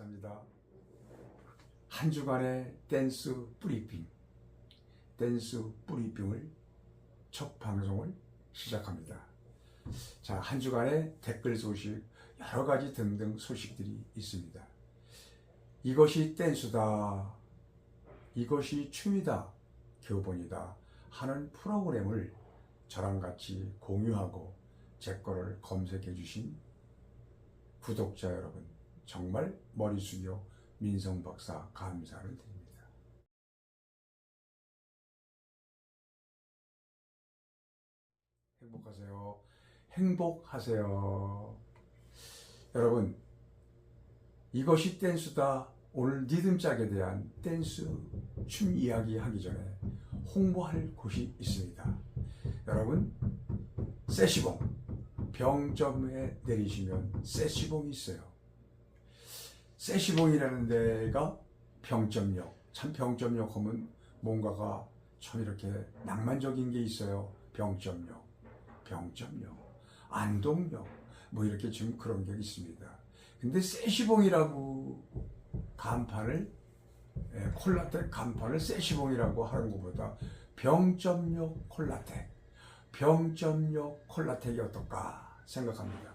박사입니다. 한 주간의 댄스 브리핑, 댄스 브리핑을 첫 방송을 시작합니다. 자, 한 주간의 댓글 소식, 여러 가지 등등 소식들이 있습니다. 이것이 댄스다, 이것이 춤이다, 교본이다 하는 프로그램을 저랑 같이 공유하고 제 거를 검색해 주신 구독자 여러분, 정말 머리 숙여 민성 박사 감사를 드립니다. 행복하세요. 행복하세요. 여러분, 이것이 댄스다. 오늘 리듬짝에 대한 댄스 춤 이야기 하기 전에 홍보할 곳이 있습니다. 여러분, 세시봉 병점에 내리시면 세시봉이 있어요. 세시봉이라는 데가 병점역. 참 병점역 하면 뭔가가 참 이렇게 낭만적인 게 있어요. 병점역, 병점역, 안동역, 뭐 이렇게 지금 그런 게 있습니다. 근데 세시봉이라고 간판을 예, 콜라텍 간판을 세시봉이라고 하는 것보다 병점역 콜라텍, 병점역 콜라텍이 어떨까 생각합니다.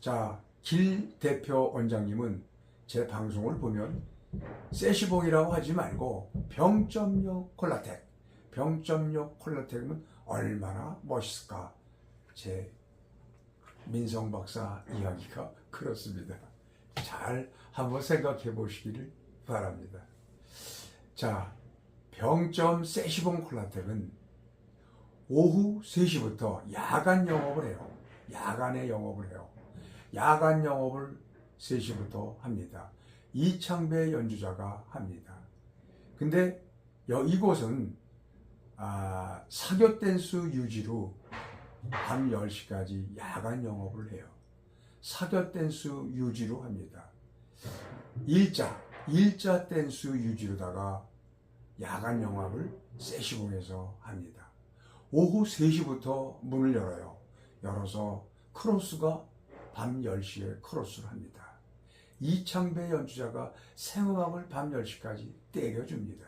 자, 길 대표 원장님은 제 방송을 보면 세시봉이라고 하지 말고 병점역 콜라텍, 병점역 콜라텍이면 얼마나 멋있을까? 제 민성 박사 이야기가 그렇습니다. 잘 한번 생각해 보시기를 바랍니다. 자, 병점 세시봉 콜라텍은 오후 3시부터 야간 영업을 해요. 야간에 영업을 해요. 야간 영업을 3시부터 합니다. 이창배 연주자가 합니다. 근데 여- 이곳은 아, 사교 댄스 유지로 밤 10시까지 야간 영업을 해요. 사교 댄스 유지로 합니다. 일자, 일자 댄스 유지로다가 야간 영업을 세시봉에서 합니다. 오후 3시부터 문을 열어요. 열어서 크로스가 밤 10시에 크로스를 합니다. 이창배 연주자가 생음악을 밤 10시까지 때려줍니다.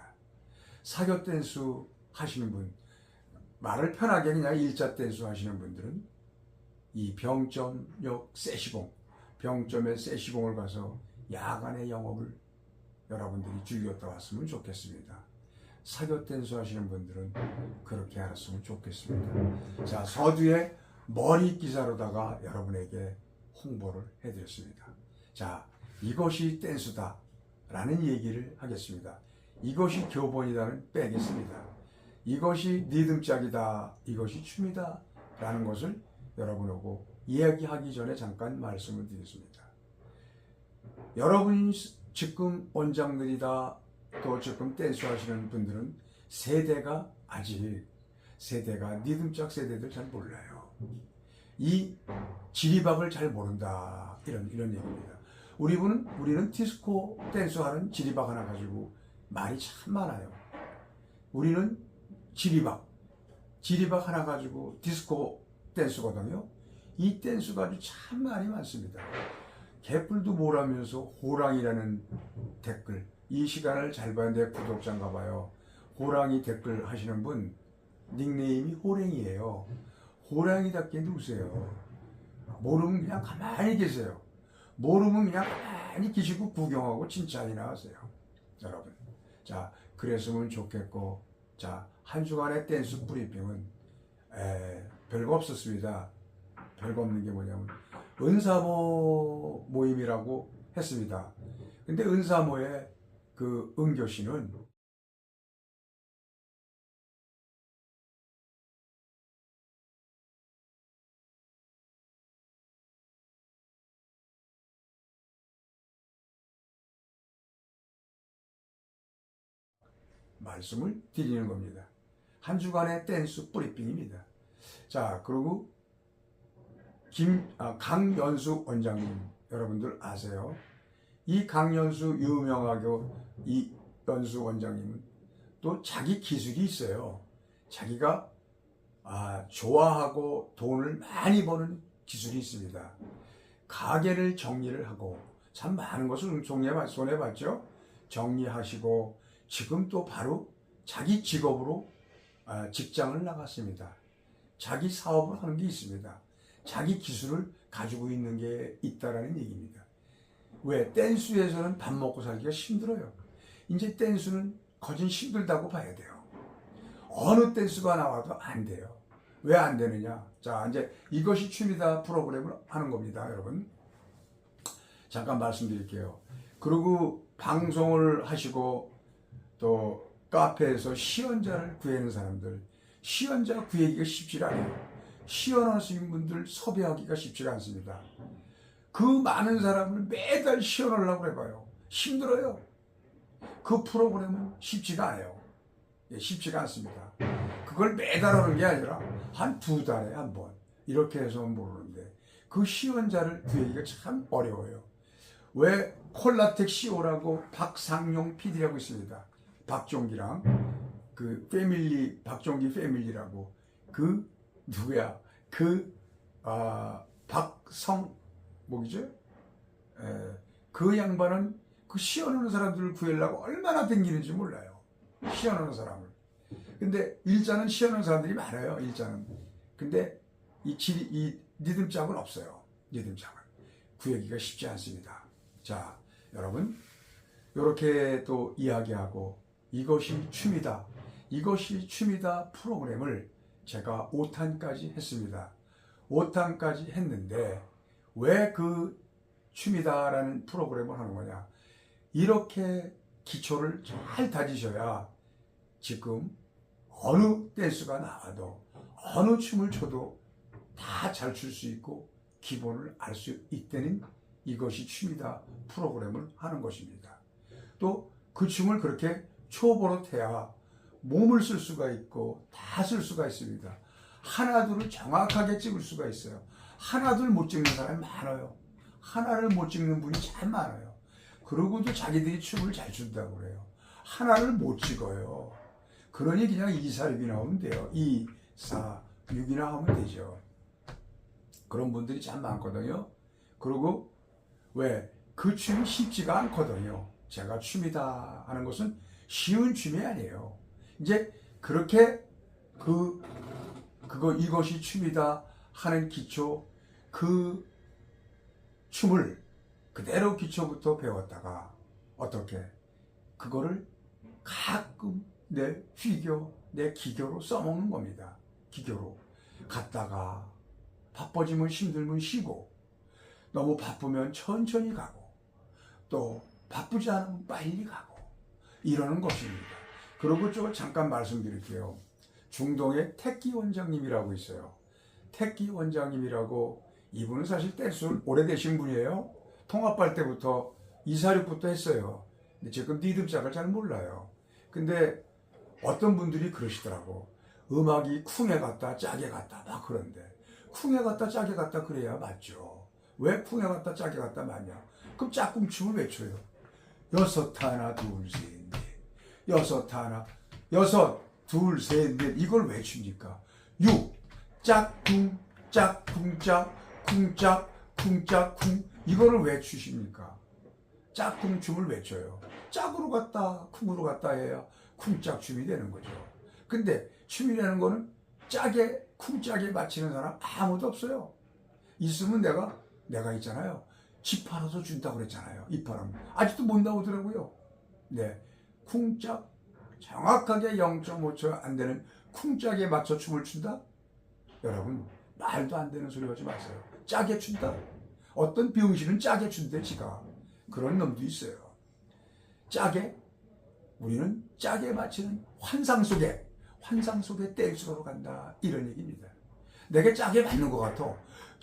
사교 댄스 하시는 분, 말을 편하게 그냥 일자 댄스 하시는 분들은 이 병점역 세시봉, 병점의 세시봉을 가서 야간의 영업을 여러분들이 즐겼다 왔으면 좋겠습니다. 사교 댄스 하시는 분들은 그렇게 알았으면 좋겠습니다. 자, 서두에 머리 기사로다가 여러분에게 홍보를 해드렸습니다. 자, 이것이 댄스다. 라는 얘기를 하겠습니다. 이것이 교본이다는 빼겠습니다. 이것이 리듬짝이다. 이것이 춤이다. 라는 것을 여러분하고 이야기하기 전에 잠깐 말씀을 드리겠습니다. 여러분이 지금 원장들이다. 또 지금 댄스 하시는 분들은 세대가 아직 세대가 리듬짝 세대들 잘 몰라요. 이 지리박을 잘 모른다. 이런 이런 얘기입니다. 우리는 우리는 디스코 댄스 하는 지리박 하나 가지고 말이 참 많아요. 우리는 지리박, 지리박 하나 가지고 디스코 댄스거든요. 이 댄스가 아주 참 말이 많습니다. 개뿔도 모라면서 호랑이라는 댓글. 이 시간을 잘내 구독자인가 봐요. 호랑이 댓글 하시는 분 닉네임이 호랭이에요. 호랑이답게 누구세요? 모르면 그냥 가만히 계세요. 모르면 그냥 가만히 계시고 구경하고 칭찬이나 하세요. 여러분. 자, 그랬으면 좋겠고, 자, 한 주간의 댄스 브리핑은, 에, 별거 없었습니다. 별거 없는 게 뭐냐면, 은사모 모임이라고 했습니다. 근데 은사모의 그 은교 씨는 말씀을 드리는 겁니다. 한 주간의 댄스 브리핑입니다. 자, 그리고 김, 아, 강연수 원장님 여러분들 아세요? 이 강연수 유명하고 이 연수 원장님은 또 자기 기술이 있어요. 자기가 아, 좋아하고 돈을 많이 버는 기술이 있습니다. 가게를 정리를 하고 참 많은 것을 손해, 손해봤죠. 정리하시고 지금 또 바로 자기 직업으로 아, 직장을 나갔습니다. 자기 사업을 하는 게 있습니다. 자기 기술을 가지고 있는 게 있다라는 얘기입니다. 왜? 댄스에서는 밥 먹고 살기가 힘들어요. 이제 댄스는 거진 힘들다고 봐야 돼요. 어느 댄스가 나와도 안 돼요. 왜 안 되느냐? 자, 이제 이것이 취미다 프로그램을 하는 겁니다, 여러분. 잠깐 말씀드릴게요. 그리고 방송을 하시고 또 카페에서 시연자를 구하는 사람들, 시연자 구하기가 쉽지가 않아요. 시연하시는 분들 섭외하기가 쉽지가 않습니다. 그 많은 사람을 매달 시연하려고 해봐요. 힘들어요. 그 프로그램은 쉽지가 않아요. 예, 쉽지가 않습니다. 그걸 매달 하는 게 아니라 한 두 달에 한 번. 이렇게 해서 모르는데 그 시연자를 구하기가 참 어려워요. 왜 콜라텍 CEO라고 박상용 PD라고 있습니다. 박종기랑 그 패밀리 박종기 패밀리라고 그 누구야 그 아, 박성 뭐기죠? 에, 그 양반은 그 시연하는 사람들을 구하려고 얼마나 댕기는지 몰라요. 시연하는 사람을. 근데 일자는 시연하는 사람들이 많아요. 일자는. 근데 이 질, 이 리듬짝은 없어요. 리듬짝은 구하기가 쉽지 않습니다. 자, 여러분 이렇게 또 이야기하고 이것이 춤이다. 이것이 춤이다 프로그램을 제가 5탄까지 했습니다. 5탄까지 했는데 왜 그 춤이다라는 프로그램을 하는 거냐? 이렇게 기초를 잘 다지셔야 지금 어느 댄스가 나와도 어느 춤을 춰도 다 잘 출 수 있고 기본을 알 수 있다는 이것이 춤이다 프로그램을 하는 것입니다. 또 그 춤을 그렇게 초보로해야 몸을 쓸 수가 있고 다 쓸 수가 있습니다. 하나둘을 정확하게 찍을 수가 있어요. 하나둘 못 찍는 사람이 많아요. 하나를 못 찍는 분이 참 많아요. 그러고도 자기들이 춤을 잘 춘다고 그래요. 하나를 못 찍어요. 그러니 그냥 2, 4, 6이 나오면 돼요. 2, 4, 6이나 하면 되죠. 그런 분들이 참 많거든요. 그리고 왜? 그 춤이 쉽지가 않거든요. 제가 춤이다 하는 것은 쉬운 춤이 아니에요. 이제 그렇게 그, 그거, 이것이 춤이다 하는 기초, 그 춤을 그대로 기초부터 배웠다가 어떻게 그거를 가끔 내 휘교, 내 기교로 써먹는 겁니다. 기교로. 갔다가 바빠지면 힘들면 쉬고 너무 바쁘면 천천히 가고 또 바쁘지 않으면 빨리 가고 이러는 것입니다. 그리고 좀 잠깐 말씀드릴게요. 중동에 택기 원장님이라고 있어요. 택기 원장님이라고 이분은 사실 댄스를 오래되신 분이에요. 통합할 때부터 이사륙부터 했어요. 근데 지금 리듬짝을 잘 몰라요. 근데 어떤 분들이 그러시더라고. 음악이 쿵에 갔다 짜게 갔다 막 그런데 쿵에 갔다 짜게 갔다 그래야 맞죠. 왜 쿵에 갔다 짜게 갔다 맞냐? 그럼 짝꿍춤을 왜 춰요? 여섯 하나 둘셋 넷. 여섯 하나 여섯 둘 셋 넷 이걸 왜 춥니까? 육 짝꿍 짝꿍 짝 쿵짝 쿵짝 쿵 이거를 왜 추십니까? 짝꿍 춤을 왜 춰요? 짝으로 갔다 쿵으로 갔다 해야 쿵짝 춤이 되는 거죠. 근데 춤이라는 거는 짝에 쿵짝에 맞히는 사람 아무도 없어요. 있으면 내가 내가 있잖아요. 집 팔아서 준다고 그랬잖아요. 이 바람 아직도 못 나오더라고요. 네, 쿵짝 정확하게 0.5초 안 되는 쿵짝에 맞춰 춤을 춘다. 여러분 말도 안 되는 소리 하지 마세요. 짜게 춘다. 어떤 병신은 짜게 춘대 지가 그런 놈도 있어요. 짜게 우리는 짜게 맞히는 환상 속에 환상 속에 댄스로 간다 이런 얘기입니다. 내가 짜게 맞는 것 같아.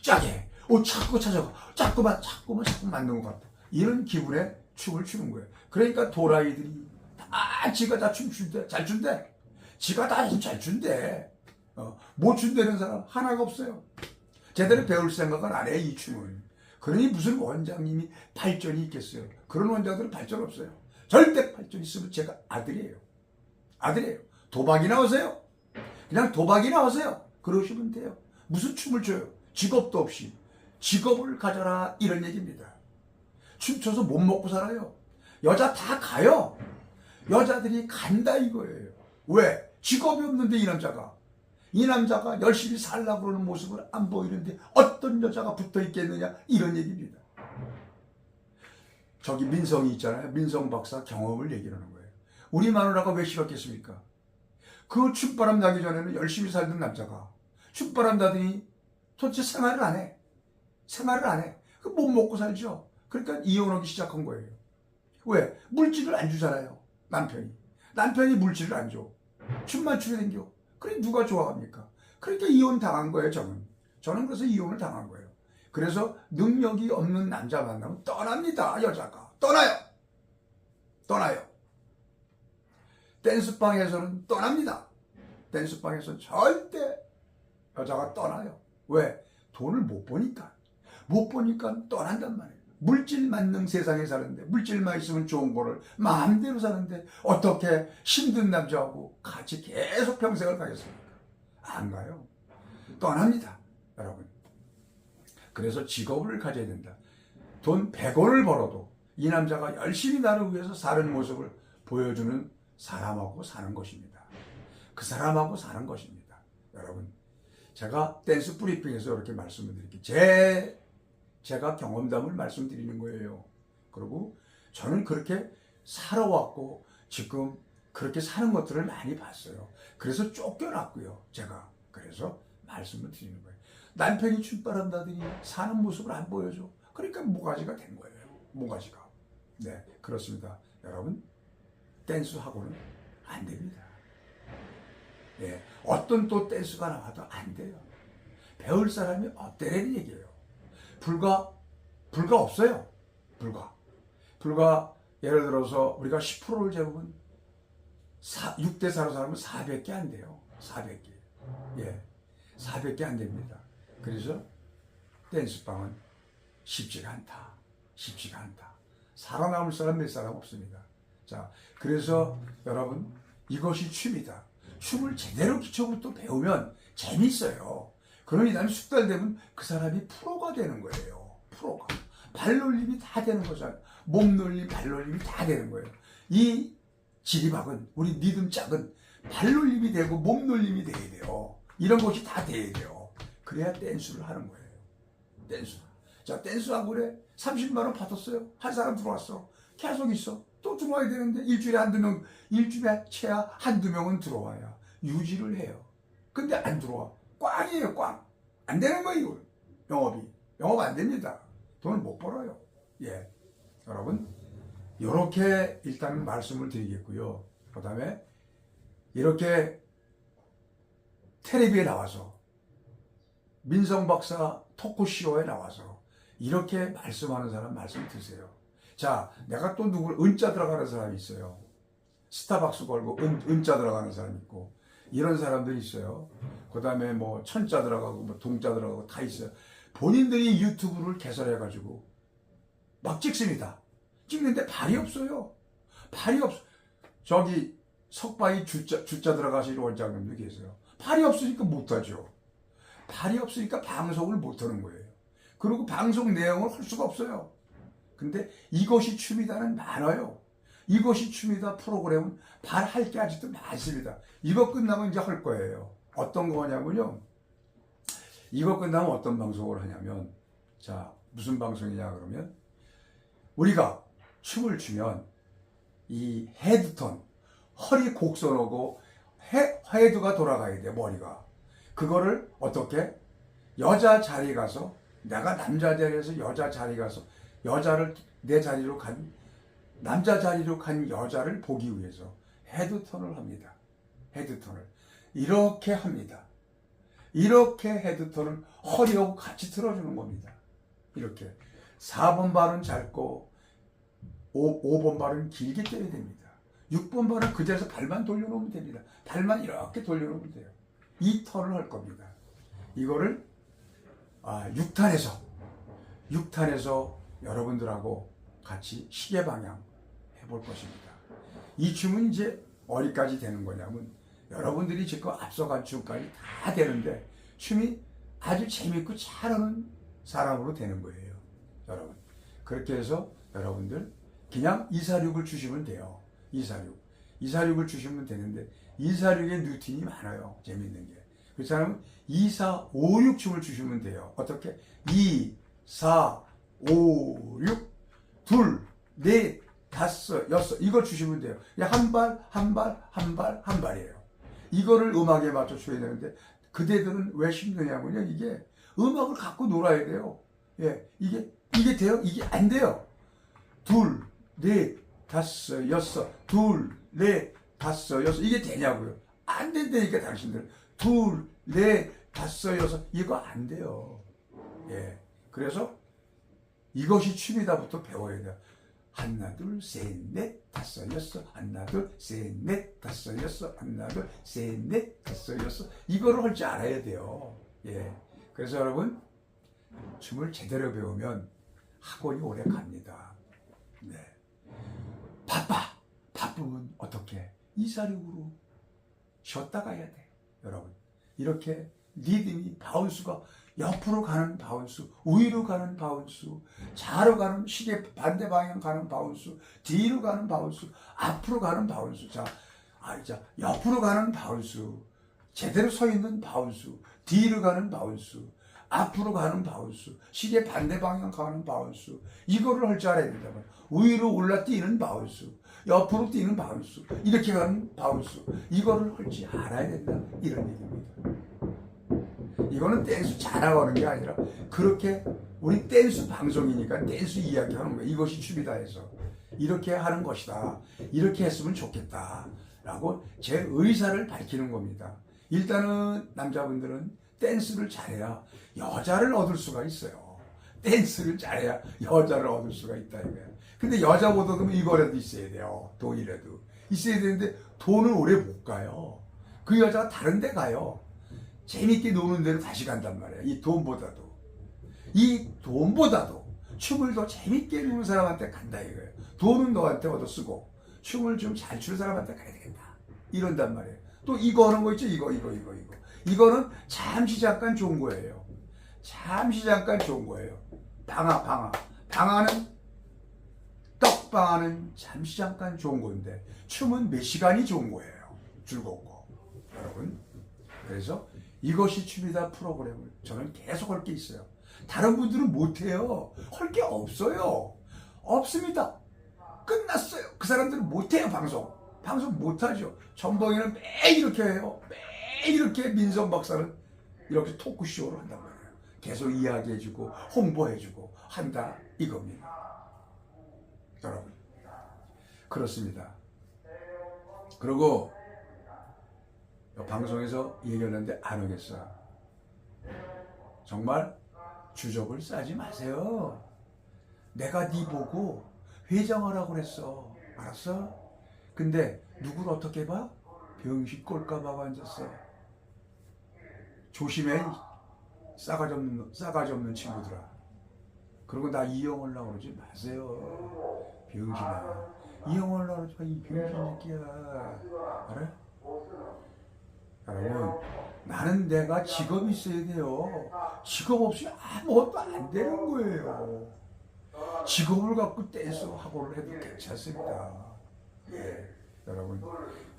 짜게 오 자꾸 찾아가 자꾸만 자꾸만 자꾸 맞는 것 같아. 이런 기분에 춤을 추는 거예요. 그러니까 도라이들이 다 지가 다 춤춘대 잘 춘대. 지가 다 잘 춘대. 어, 못 춘다는 사람 하나가 없어요. 제대로 배울 생각은 안 해, 이 춤은. 그러니 무슨 원장님이 발전이 있겠어요. 그런 원장들은 발전 없어요. 절대 발전 있으면 제가 아들이에요. 아들이에요. 도박이 나오세요. 그냥 도박이 나오세요. 그러시면 돼요. 무슨 춤을 춰요? 직업도 없이. 직업을 가져라. 이런 얘기입니다. 춤춰서 못 먹고 살아요. 여자 다 가요. 여자들이 간다 이거예요. 왜? 직업이 없는데 이 남자가. 이 남자가 열심히 살라고 그러는 모습을 안 보이는데 어떤 여자가 붙어 있겠느냐 이런 얘기입니다. 저기 민성이 있잖아요. 민성 박사 경험을 얘기하는 거예요. 우리 마누라가 왜 싫었겠습니까? 그 춤바람 나기 전에는 열심히 살던 남자가 춤바람 나더니 도대체 생활을 안 해. 생활을 안 해. 그 못 먹고 살죠. 그러니까 이혼하기 시작한 거예요. 왜? 물질을 안 주잖아요. 남편이. 남편이 물질을 안 줘. 춤만 추게 생겨. 그래 누가 좋아합니까? 그러니까 이혼 당한 거예요, 저는. 저는 그래서 이혼을 당한 거예요. 그래서 능력이 없는 남자 만나면 떠납니다, 여자가. 떠나요. 떠나요. 댄스방에서는 떠납니다. 댄스방에서는 절대 여자가 떠나요. 왜? 돈을 못 보니까. 못 보니까 떠난단 말이에요. 물질 만능 세상에 사는데, 물질만 있으면 좋은 거를 마음대로 사는데, 어떻게 힘든 남자하고 같이 계속 평생을 가겠습니까? 안 가요. 떠납니다. 여러분. 그래서 직업을 가져야 된다. 돈 100원을 벌어도 이 남자가 열심히 나를 위해서 사는 모습을 보여주는 사람하고 사는 것입니다. 그 사람하고 사는 것입니다. 여러분. 제가 댄스 브리핑에서 이렇게 말씀을 드릴게요. 제, 제가 경험담을 말씀드리는 거예요. 그리고 저는 그렇게 살아왔고 지금 그렇게 사는 것들을 많이 봤어요. 그래서 쫓겨났고요. 제가. 그래서 말씀을 드리는 거예요. 남편이 나더니 사는 모습을 안 보여줘. 그러니까 모가지가 된 거예요. 모가지가. 네, 그렇습니다. 여러분, 댄스 학원은 안 됩니다. 예, 어떤 또 댄스가 나와도 안 돼요. 배울 사람이 없대라는 얘기예요. 불과, 불과 없어요. 불과. 불과, 예를 들어서 우리가 10%를 재보면 4, 6대 4로 살면 400개 안 돼요. 400개. 예. 400개 안 됩니다. 그래서 댄스방은 쉽지가 않다. 쉽지가 않다. 살아남을 사람 몇 사람 없습니다. 자, 그래서 여러분 이것이 춤이다. 춤을 제대로 기초부터 배우면 재밌어요. 그러니 다음에 숙달 되면 그 사람이 프로가 되는 거예요. 프로가. 발놀림이 다 되는 거잖아요. 몸놀림, 발놀림이 다 되는 거예요. 이 지리박은, 우리 리듬 짝은 발놀림이 되고 몸놀림이 돼야 돼요. 이런 것이 다 돼야 돼요. 그래야 댄스를 하는 거예요. 댄스. 자, 댄스 학원에 30만원 받았어요. 한 사람 들어왔어. 계속 있어. 또 들어와야 되는데 일주일에 한두 명, 일주일에 최하 한두 명은 들어와야 유지를 해요. 근데 안 들어와. 꽝이에요, 꽝. 안 되는 거예요. 영업이. 영업 안 됩니다. 돈을 못 벌어요. 예. 여러분, 이렇게 일단 말씀을 드리겠고요. 그 다음에 이렇게 텔레비에 나와서 민성 박사 토크쇼에 나와서 이렇게 말씀하는 사람 말씀 드세요. 자, 내가 또 누굴 은자 들어가는 사람이 있어요. 스타벅스 걸고 은, 은자 들어가는 사람 있고 이런 사람들이 있어요. 그 다음에 뭐 천자 들어가고 뭐 동자 들어가고 다 있어요. 본인들이 유튜브를 개설해가지고 막 찍습니다. 찍는데 발이 없어요. 발이 없. 저기 석바위 주자 주자 들어가시는 원장님도 계세요. 발이 없으니까 못하죠. 발이 없으니까 방송을 못하는 거예요. 그리고 방송 내용을 할 수가 없어요. 근데 이것이 춤이다는 많아요. 이것이 춤이다 프로그램은 발할 게 아직도 많습니다. 이거 끝나면 이제 할 거예요. 어떤 거냐면요. 이거 끝나면 어떤 방송을 하냐면, 자, 무슨 방송이냐 그러면, 우리가 춤을 추면 이 헤드턴, 허리 곡선하고 헤, 헤드가 돌아가야 돼, 머리가. 그거를 어떻게? 여자 자리 가서, 내가 남자 자리에서 여자 자리 가서, 여자를 내 자리로 간, 남자 자리로 간 여자를 보기 위해서 헤드턴을 합니다. 헤드턴을. 이렇게 합니다. 이렇게 헤드턴을 허리하고 같이 틀어주는 겁니다. 이렇게. 4번 발은 짧고, 5, 5번 발은 길게 때려야 됩니다. 6번 발은 그 자리에서 발만 돌려놓으면 됩니다. 발만 이렇게 돌려놓으면 돼요. 이 턴을 할 겁니다. 이거를 아, 6탄에서 6탄에서 여러분들하고 같이 시계 방향 해볼 것입니다. 이 춤은 이제 어디까지 되는 거냐면 여러분들이 지금 앞서간 춤까지 다 되는데 춤이 아주 재밌고 잘하는 사람으로 되는 거예요. 여러분. 그렇게 해서 여러분들 그냥 246을 주시면 돼요. 246. 246을 주시면 되는데 246에 뉴틴이 많아요. 재밌는 게. 그 사람은 2, 4, 5, 6 춤을 주시면 돼요. 어떻게? 2, 4, 5, 6, 둘, 넷, 다섯, 여섯 이걸 주시면 돼요. 한 발, 한 발, 한 발, 한 발이에요. 이거를 음악에 맞춰 줘야 되는데 그대들은 왜 힘드냐면요. 이게 음악을 갖고 놀아야 돼요. 예, 이게 이게 돼요? 이게 안 돼요. 둘, 넷, 다섯, 여섯, 둘, 넷, 다섯, 여섯 이게 되냐고요? 안 된다니까 당신들. 둘, 넷, 다섯, 여섯 이거 안 돼요. 예, 그래서 이것이 춤이다부터 배워야 돼요. 하나, 둘, 셋, 넷, 다섯, 여섯. 하나, 둘, 셋, 넷, 다섯, 여섯. 하나, 둘, 셋, 넷, 다섯, 여섯. 이거를 할 줄 알아야 돼요. 예. 그래서 여러분, 춤을 제대로 배우면 학원이 오래 갑니다. 네. 바빠. 바쁘면 어떻게? 이사륙으로 쉬었다 가야 돼. 여러분. 이렇게 리듬이 바운스가 옆으로 가는 바운스, 우위로 가는 바운스, 좌로 가는 시계 반대 방향 가는 바운스, 뒤로 가는 바운스, 앞으로 가는 바운스. 자, 아, 자, 옆으로 가는 바운스, 제대로 서 있는 바운스, 뒤로 가는 바운스, 앞으로 가는 바운스, 시계 반대 방향 가는 바운스. 이거를 할 줄 알아야 된다면 위로 올라 뛰는 바운스, 옆으로 뛰는 바운스, 이렇게 가는 바운스. 이거를 할 줄 알아야 된다. 이런 얘기입니다. 이거는 댄스 잘하고 하는 게 아니라 그렇게 우리 댄스 방송이니까 댄스 이야기 하는 거야. 이것이 춤이다 해서. 이렇게 하는 것이다. 이렇게 했으면 좋겠다. 라고 제 의사를 밝히는 겁니다. 일단은 남자분들은 댄스를 잘해야 여자를 얻을 수가 있어요. 댄스를 잘해야 여자를 얻을 수가 있다 이거야. 근데 여자보다 도 이거라도 있어야 돼요. 돈이라도. 있어야 되는데 돈은 오래 못 가요. 그 여자가 다른 데 가요. 재밌게 노는 데로 다시 간단 말이야. 이 돈보다도. 이 돈보다도 춤을 더 재밌게 노는 사람한테 간다 이거예요. 돈은 너한테 얻어 쓰고 춤을 좀 잘 추는 사람한테 가야 되겠다. 이런단 말이에요. 또 이거 하는 거 있죠? 이거, 이거, 이거, 이거. 이거는 잠시 잠깐 좋은 거예요. 잠시 잠깐 좋은 거예요. 방아, 방아. 방아는 떡방아는 잠시 잠깐 좋은 건데 춤은 몇 시간이 좋은 거예요. 즐겁고. 여러분. 그래서 이것이 춤이다 프로그램을 저는 계속 할 게 있어요. 다른 분들은 못해요. 할 게 없어요. 없습니다. 끝났어요. 그 사람들은 못해요, 방송. 방송 못하죠. 전봉이는 매일 이렇게 해요. 매일 이렇게 민성 박사는 이렇게 토크쇼를 한단 말이에요. 계속 이야기해주고, 홍보해주고, 한다. 이겁니다. 여러분. 그렇습니다. 그리고 방송에서 얘기했는데 안 오겠어요. 정말 주접을 싸지 마세요. 내가 네 보고 회장하라고 그랬어. 알았어? 근데 누굴 어떻게 봐? 병신 꼴까봐 앉았어. 조심해. 싸가지 없는, 싸가지 없는 친구들아. 그리고 나 이용하려고 그러지 마세요. 병신아. 이용하려고 그러지 마. 이 병신 새끼야. 알아? 여러분, 나는 내가 직업이 있어야 돼요. 직업 없이 아무것도 안 되는 거예요. 직업을 갖고 댄스 학원을 해도 괜찮습니다. 예, 여러분.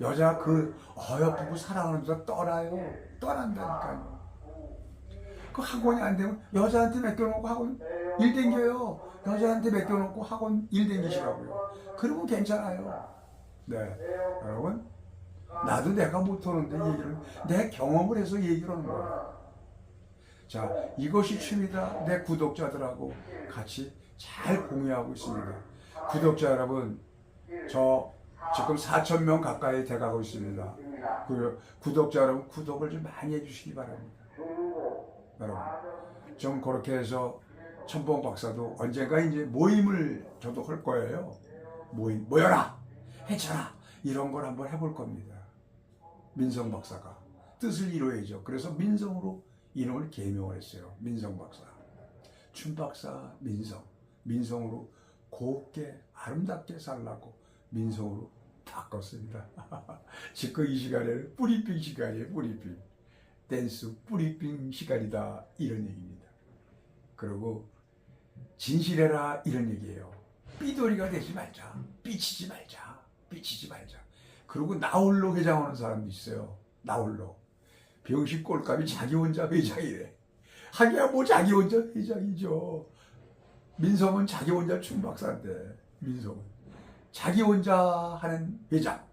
여자 그 어여쁘고 사랑하는 여자 떠나요. 떠난다니까요. 그 학원이 안 되면 여자한테 맡겨놓고 학원 일 댕겨요. 여자한테 맡겨놓고 학원 일 댕기시라고요. 그러면 괜찮아요. 네, 여러분. 나도 내가 못하는데 얘기를 내 경험을 해서 얘기를 하는 거야. 자, 이것이 춤이다. 내 구독자들하고 같이 잘 공유하고 있습니다. 구독자 여러분, 저 지금 4천 명 가까이 돼가고 있습니다. 그 구독자 여러분 구독을 좀 많이 해주시기 바랍니다. 여러분, 좀 그렇게 해서 천봉 박사도 언젠가 이제 모임을 저도 할 거예요. 모임 모여라, 해쳐라 이런 걸 한번 해볼 겁니다. 민성 박사가 뜻을 이루어야죠. 그래서 민성으로 이름을 개명을 했어요. 민성 박사. 춤 박사 민성. 민성으로 곱게 아름답게 살라고 민성으로 바꿨습니다. 지금 이 시간에는 뿌리핑 시간이에요. 뿌리핑. 댄스 뿌리핑 시간이다. 이런 얘기입니다. 그리고 진실해라 이런 얘기예요. 삐돌이가 되지 말자. 삐치지 말자. 삐치지 말자. 그리고 나홀로 회장하는 사람도 있어요. 나홀로. 병신 꼴값이 자기 혼자 회장이래. 하기야 뭐 자기 혼자 회장이죠. 민성은 자기 혼자 충박사인데 민성은 자기 혼자 하는 회장,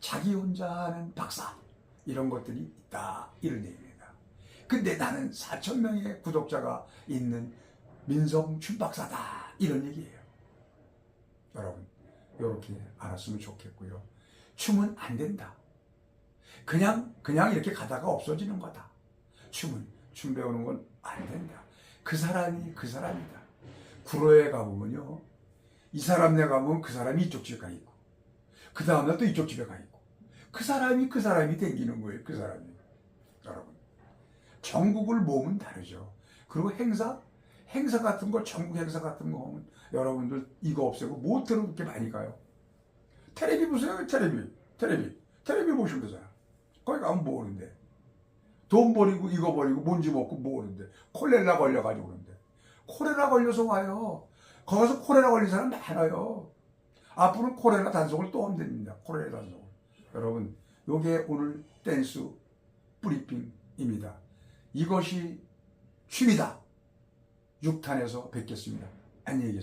자기 혼자 하는 박사 이런 것들이 있다 이런 얘기입니다. 근데 나는 4천 명의 구독자가 있는 민성 춘박사다 이런 얘기예요. 여러분 이렇게 알았으면 좋겠고요. 춤은 안 된다. 그냥 그냥 이렇게 가다가 없어지는 거다. 춤은 춤 배우는 건 안 된다. 그 사람이 그 사람이다. 구로에 가보면요. 이 사람네 가면 그 사람이 이쪽 집에 가 있고, 그 다음날 또 이쪽 집에 가 있고, 그 사람이 그 사람이 댕기는 거예요. 그 사람이. 여러분. 전국을 모으면 다르죠. 그리고 행사? 행사 같은 거, 전국 행사 같은 거 하면 여러분들 이거 없애고 모텔은 그렇게 많이 가요. 테레비 보세요. 테레비. 테레비. 테레비 보시면 되잖아. 거기 가면 뭐 하는데. 돈 버리고 이거 버리고 뭔지 먹고 뭐 하는데. 콜레라 걸려가지고 그러는데. 콜레라 걸려서 와요. 거기서 콜레라 걸린 사람 많아요. 앞으로는 콜레라 단속을 또 하면 됩니다. 콜레라 단속을. 여러분, 요게 오늘 댄스 브리핑입니다. 이것이 취미다. 6탄에서 뵙겠습니다. 안녕히 계세요.